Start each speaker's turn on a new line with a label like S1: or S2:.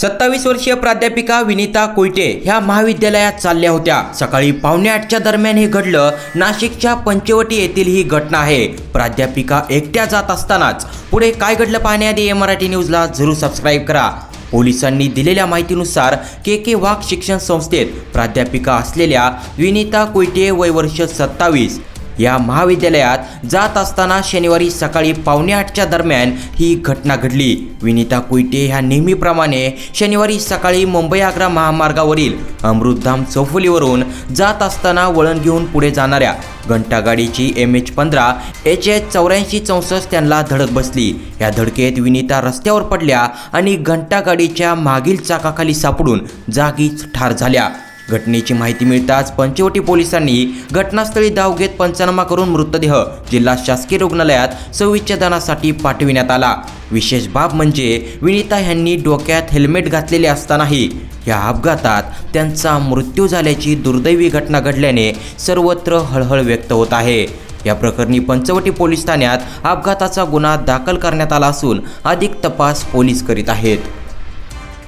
S1: सत्तावीस वर्षीय प्राध्यापिका विनीता कोयटे ह्या महाविद्यालयात चालल्या होत्या. सकाळी पावणे आठच्या दरम्यान हे घडलं. नाशिकच्या पंचवटी येथील ही घटना आहे. प्राध्यापिका एकट्या जात असतानाच. पुढे काय घडलं पाहण्याआधी एम मराठी न्यूजला जरूर सबस्क्राईब करा. पोलिसांनी दिलेल्या माहितीनुसार के के वाघ शिक्षण संस्थेत प्राध्यापिका असलेल्या विनीता कोयटे वय वर्ष सत्तावीस. या महाविद्यालयात जात असताना शनिवारी सकाळी पावणे आठच्या दरम्यान ही घटना घडली. विनीता कुईटे ह्या नेहमीप्रमाणे शनिवारी सकाळी मुंबई आग्रा महामार्गावरील अमृतधाम चौफुलीवरून जात असताना वळण घेऊन पुढे जाणाऱ्या घंटागाडीची एम एच पंधरा एच एच चौऱ्याऐंशी चौसष्ट त्यांना धडक बसली. या धडकेत विनीता रस्त्यावर पडल्या आणि घंटागाडीच्या मागील चाकाखाली सापडून जागीच ठार झाल्या. घटनेची माहिती मिळताच पंचवटी पोलिसांनी घटनास्थळी धाव घेत पंचनामा करून मृतदेह जिल्हा शासकीय रुग्णालयात सविच्छेदनासाठी पाठविण्यात आला. विशेष बाब म्हणजे विनीता यांनी डोक्यात हेल्मेट घातलेले असतानाही या अपघातात त्यांचा मृत्यू झाल्याची दुर्दैवी घटना घडल्याने सर्वत्र हळहळ व्यक्त होत आहे. या प्रकरणी पंचवटी पोलीस ठाण्यात अपघाताचा गुन्हा दाखल करण्यात आला असून अधिक तपास पोलीस करीत आहेत.